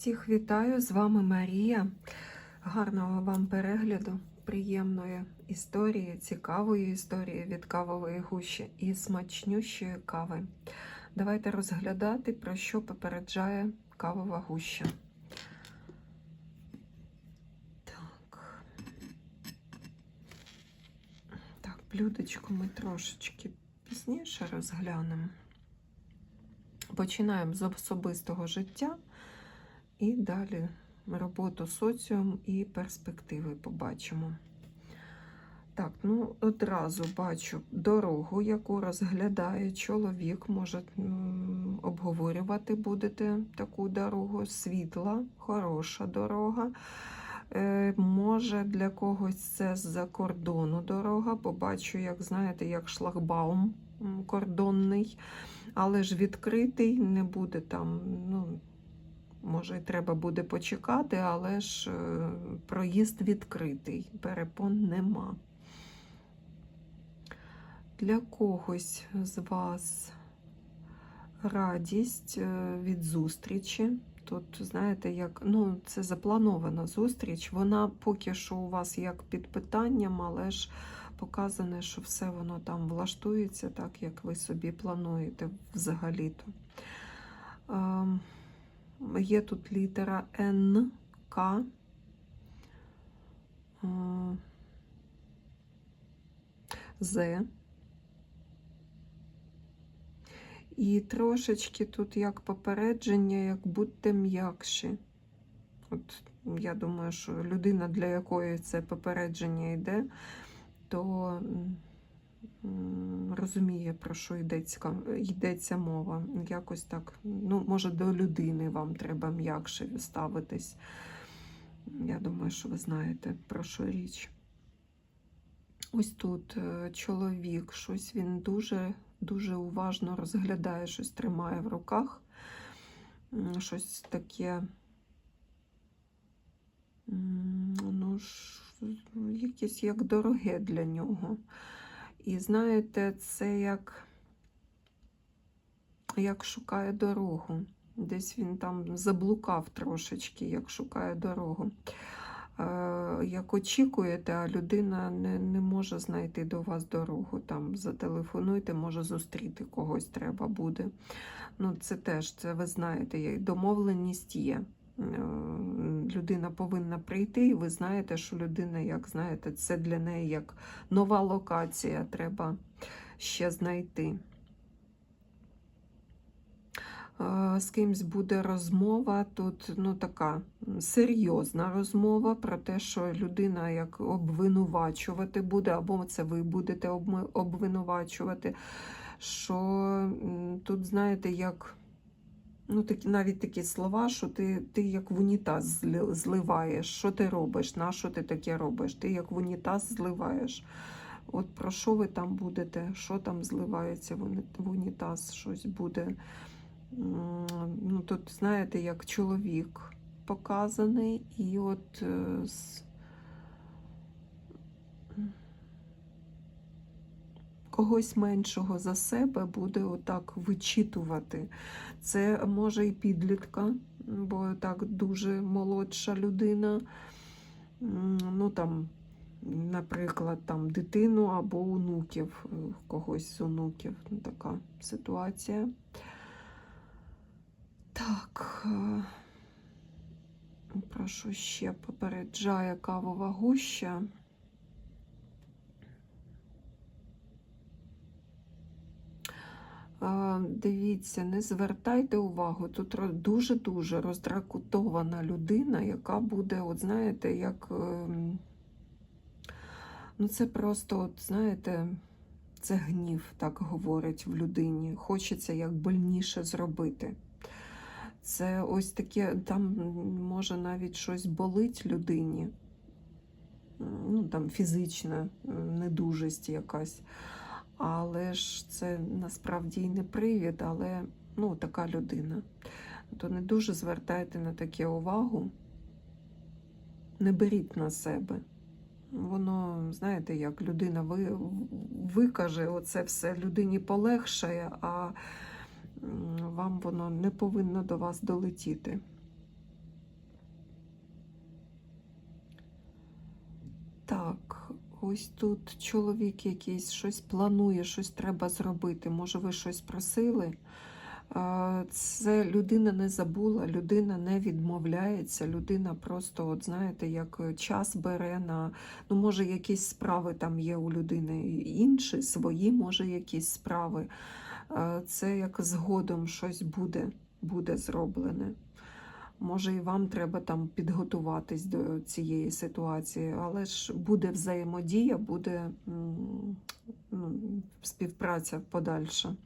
Всіх вітаю, з вами Марія. Гарного вам перегляду, приємної історії, цікавої історії від кавової гущі і смачнющої кави. Давайте розглядати, про що попереджає кавова гуща. Так. Так, блюдечко ми трошечки пізніше розглянемо. Починаємо з особистого життя і далі роботу соціум і перспективи побачимо. Так, ну одразу бачу дорогу, яку розглядає чоловік. Може обговорювати будете таку дорогу. Світла, хороша дорога. Е, Може для когось це з-за кордону дорога. Побачу, як знаєте, як шлагбаум кордонний, але ж відкритий, не буде там. ну, Може, і треба буде почекати, але ж е, проїзд відкритий, перепон нема. Для когось з вас радість е, від зустрічі. Тут, знаєте, як ну, це запланована зустріч. Вона поки що у вас як під питанням, але ж показане, що все воно там влаштується так, як ви собі плануєте взагалі-то. Є тут літера Н, К. З. І трошечки тут як попередження, як будьте м'якші. От я думаю, що людина, для якої це попередження йде, то розуміє, про що йдеться, йдеться мова. Якось так, ну, може, до людини вам треба м'якше ставитись. Я думаю, що ви знаєте, про що річ. Ось тут е, чоловік, щось він дуже, дуже уважно розглядає, щось тримає в руках, щось таке. Ну, якесь як дороге для нього. І знаєте, це як, як шукає дорогу. Десь він там заблукав трошечки, як шукає дорогу. Е, Як очікуєте, а людина не, не може знайти до вас дорогу. Там зателефонуйте, може зустріти когось треба буде. Ну, Це теж, це ви знаєте, домовленість є. Людина повинна прийти, і ви знаєте, що людина, як знаєте, це для неї як нова локація, треба ще знайти. Е, З кимсь буде розмова, тут ну, така серйозна розмова про те, що людина як обвинувачувати буде, або це ви будете обвинувачувати. Що тут, знаєте, як ну, такі, навіть такі слова, що ти, ти як в унітаз зливаєш. Що ти робиш? На що ти таке робиш? Ти як в унітаз зливаєш. От про що ви там будете? Що там зливається в унітаз? Щось буде. Ну, тут, знаєте, як чоловік показаний, і от е. Когось меншого за себе буде отак вичитувати. Це може і підлітка, бо так дуже молодша людина. Ну там, наприклад, там дитину або онуків, е, когось з онуків. Ну, Така ситуація. Так, е, про що ще попереджає кавова гуща? Е, Дивіться, не звертайте увагу. Тут дуже-дуже роздракутована людина, яка буде, от знаєте, як. ем, Ну, це просто, от, знаєте, це гнів, так говорить в людині. Хочеться як больніше зробити. Це ось таке, там може навіть щось болить людині, ну там фізична недужість якась. Але ж це насправді і не привід, але ну, така людина. То не дуже звертайте на таке увагу, не беріть на себе. Воно, знаєте, як людина ви, викаже оце все людині полегшає, а вам воно не повинно до вас долетіти. Ось тут чоловік якийсь щось планує, щось треба зробити. Може, ви щось просили? Це людина не забула, людина не відмовляється, людина просто, от знаєте, як час бере на. Ну, може, якісь справи там є у людини інші, свої, може, якісь справи. Це як згодом щось буде, буде зроблене. Може, і вам треба там підготуватись до цієї ситуації, але ж буде взаємодія, буде ну, співпраця подальша.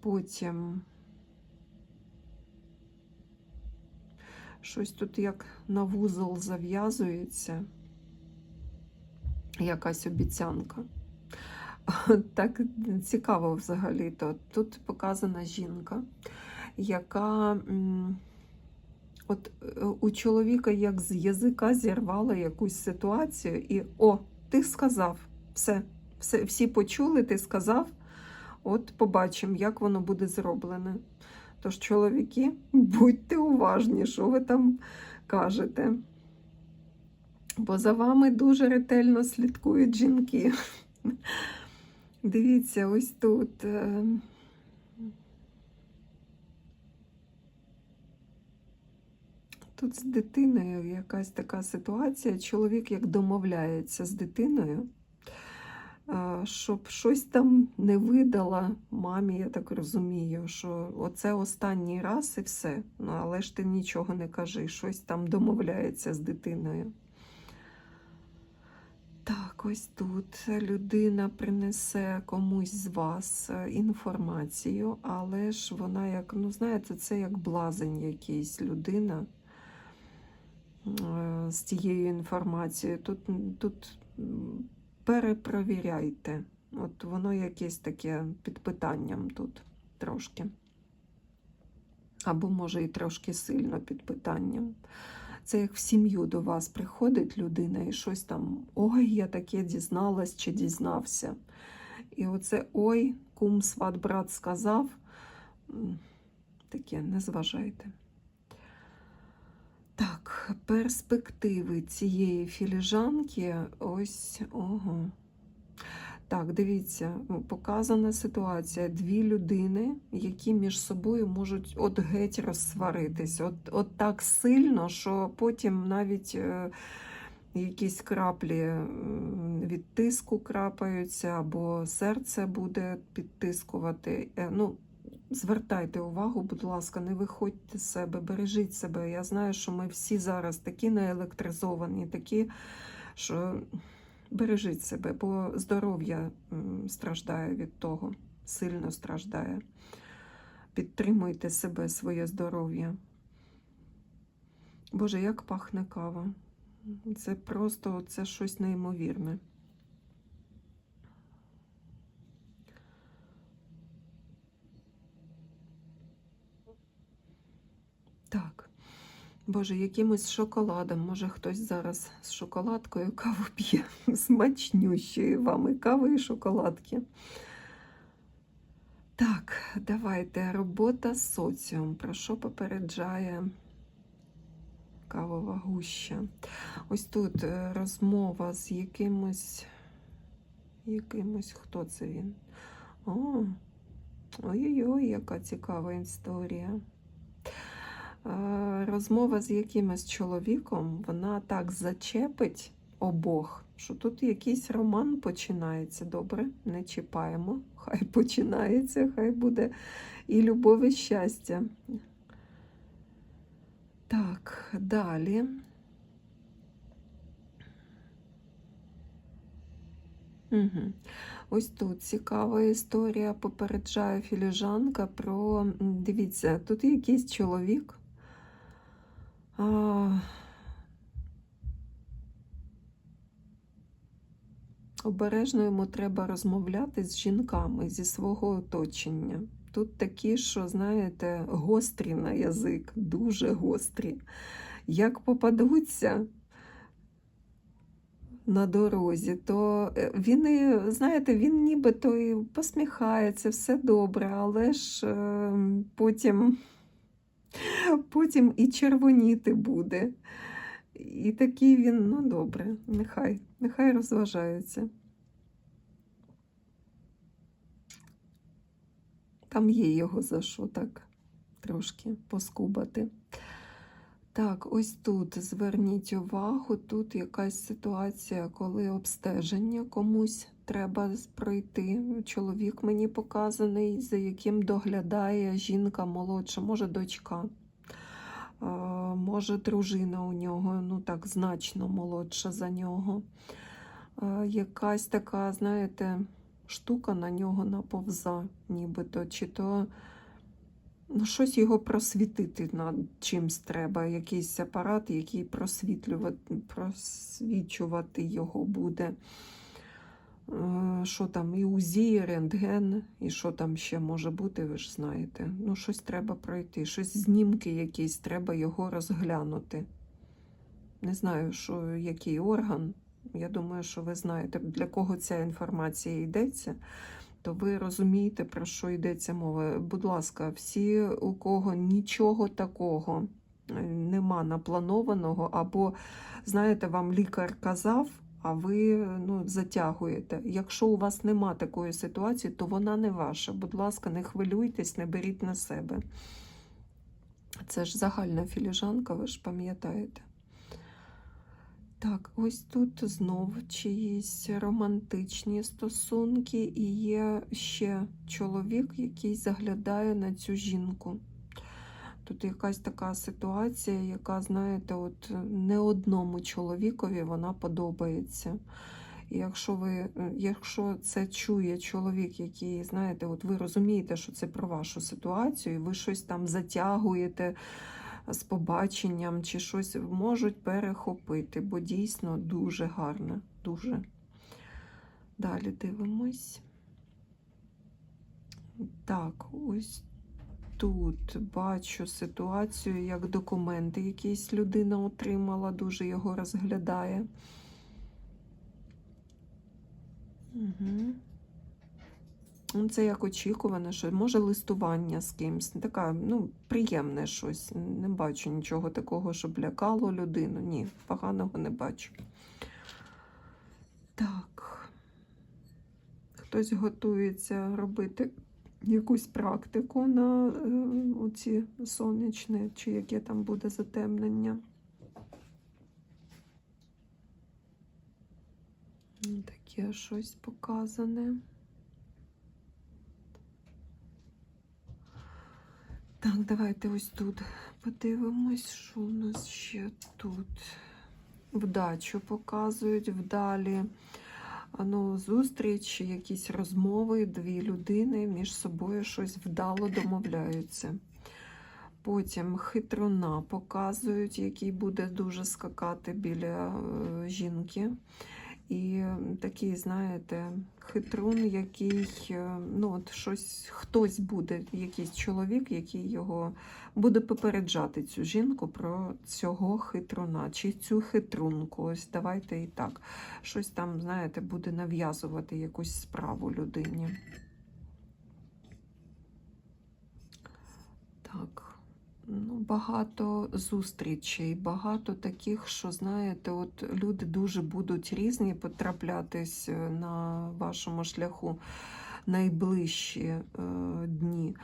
Потім щось тут як на вузол зав'язується, якась обіцянка. Так цікаво взагалі-то. Тут показана жінка, яка. От е, у чоловіка як з язика зірвала якусь ситуацію, і о, ти сказав, все, все, всі почули, ти сказав. От побачимо, як воно буде зроблене. Тож, чоловіки, будьте уважні, що ви там кажете. Бо за вами дуже ретельно слідкують жінки. Дивіться, ось тут. Тут з дитиною якась така ситуація. Чоловік як домовляється з дитиною, щоб щось там не видала мамі, я так розумію, що оце останній раз і все. Ну, але ж ти нічого не кажи, щось там домовляється з дитиною. Так, ось тут людина принесе комусь з вас е, інформацію, але ж вона як, ну знаєте, це як блазень якийсь людина з тією інформацією. Тут, тут перепровіряйте. От воно якесь таке під питанням тут трошки. Або, може, і трошки сильно під питанням. Це як в сім'ю до вас приходить людина і щось там, ой, я таке дізналась чи дізнався. І оце ой, кум, сват, брат сказав. Таке, не зважайте. Перспективи цієї філіжанки ось ого. Так, дивіться, ну, показана ситуація. Дві людини, які між собою можуть от геть розсваритись. От, от так сильно, що потім навіть е, якісь краплі від тиску крапаються, або серце буде підтискувати. Е, Ну, Звертайте увагу, будь ласка, не виходьте з себе, бережіть себе. Я знаю, що ми всі зараз такі наелектризовані, такі, що бережіть себе, бо здоров'я страждає від того, сильно страждає. Підтримуйте себе, своє здоров'я. Боже, як пахне кава. Це просто це щось неймовірне. Так. Боже, якимось шоколадом. Може, хтось зараз з шоколадкою каву п'є. Смачнющої вам і кави, і шоколадки. Так, давайте. Робота з соціум. Про що попереджає кавова гуща? Ось тут е, розмова з якимось. Якимось, хто це він? О, ой-ой-ой, яка цікава історія. Розмова з якимось чоловіком, вона так зачепить обох, що тут якийсь роман починається. Добре, не чіпаємо. Хай починається, хай буде і любов, і щастя. Так, далі. Угу. Ось тут цікава історія. Попереджає філіжанка про. Дивіться, тут якийсь чоловік. Обережно йому треба розмовляти з жінками зі свого оточення. Тут такі, що, знаєте, гострі на язик, дуже гострі. Як попадуться на дорозі, то е, він, знаєте, він нібито і посміхається, все добре, але ж е, потім, потім і червоніти буде. і такий він, ну добре, нехай, нехай розважаються. Там є його за що так трошки поскубати. Так, ось тут зверніть увагу, тут якась ситуація, коли обстеження комусь треба пройти. Чоловік мені показаний, за яким доглядає жінка молодша, може дочка, може дружина у нього, ну так, значно молодша за нього. Якась така, знаєте, штука на нього наповза, нібито, чи то ну, щось його просвітити над чимсь треба, якийсь апарат, який просвітлювати, просвічувати його буде. Е, Що там, і УЗІ, рентген, і що там ще може бути, ви ж знаєте. Ну, щось треба пройти, щось знімки якісь, треба його розглянути. Не знаю, що, який орган. Я думаю, що ви знаєте, для кого ця інформація йдеться, то ви розумієте, про що йдеться мова. Будь ласка, всі, у кого нічого такого е, нема напланованого, або, знаєте, вам лікар казав, а ви ну, затягуєте. Якщо у вас нема такої ситуації, то вона не ваша. Будь ласка, не хвилюйтесь, не беріть на себе. Це ж загальна філіжанка, ви ж пам'ятаєте. Так, ось тут знов чиїсь романтичні стосунки, і є ще чоловік, який заглядає на цю жінку. Тут якась така ситуація, яка, знаєте, от не одному чоловікові вона подобається. І якщо ви, якщо це чує чоловік, який, знаєте, от ви розумієте, що це про вашу ситуацію, і ви щось там затягуєте з побаченням чи щось можуть перехопити, бо дійсно дуже гарно, дуже. Далі дивимось. Так, ось тут бачу ситуацію, як документи якісь людина отримала, дуже його розглядає. Угу. Це як очікуване, що може листування з кимсь. Така, ну, приємне щось. Не бачу нічого такого, щоб лякало людину. Ні, поганого не бачу. Так. Хтось готується робити якусь практику на е, оці сонячне, чи яке там буде затемнення. Таке щось показане. Так, давайте ось тут подивимось, що у нас ще тут. Вдачу показують вдалі. Ну, зустріч, якісь розмови, дві людини між собою щось вдало домовляються. Потім хитруна показують, який буде дуже скакати біля е, жінки. І такий, знаєте, хитрун, який, е, ну, от щось, хтось буде, якийсь чоловік, який його буде попереджати цю жінку про цього хитруна, чи цю хитрунку. Ось давайте і так. Щось там, знаєте, буде нав'язувати якусь справу людині. Так. Ну, Багато зустрічей, багато таких, що, знаєте, от люди дуже будуть різні потраплятись е, на вашому шляху найближчі е, дні.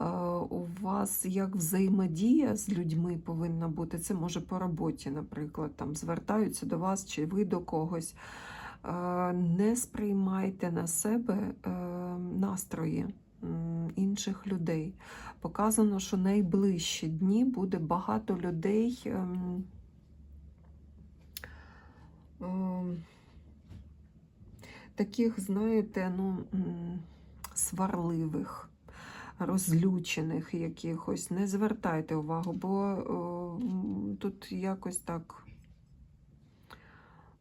Е, у вас як взаємодія з людьми повинна бути. Це може по роботі, наприклад, там звертаються до вас чи ви до когось. Е, не сприймайте на себе настрої інших людей. Показано, що найближчі дні буде багато людей. ем, ем, Таких, знаєте, ну, сварливих, розлючених якихось. Не звертайте увагу, бо о, тут якось так,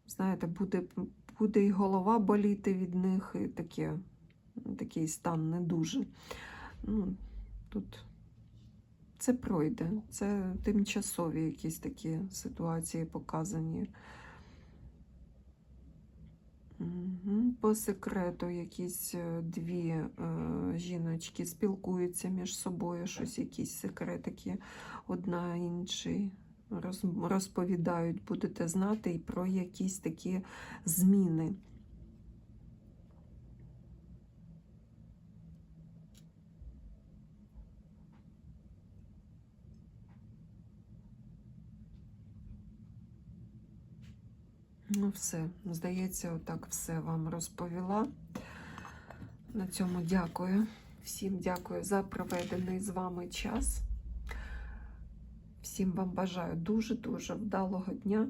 знаєте, буде, буде і голова боліти від них, і таке, такий стан не дуже. Ну, Тут це пройде, це тимчасові якісь такі ситуації показані. По секрету якісь е, дві е, жіночки спілкуються між собою, щось, якісь секретики, одна іншій розповідають, будете знати і про якісь такі зміни. Ну, все, здається, отак все вам розповіла. На цьому дякую. Всім дякую за проведений з вами час. Всім вам бажаю дуже-дуже вдалого дня.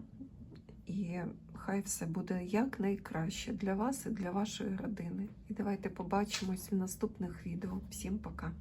І хай все буде якнайкраще для вас і для вашої родини. І давайте побачимось в наступних відео. Всім пока!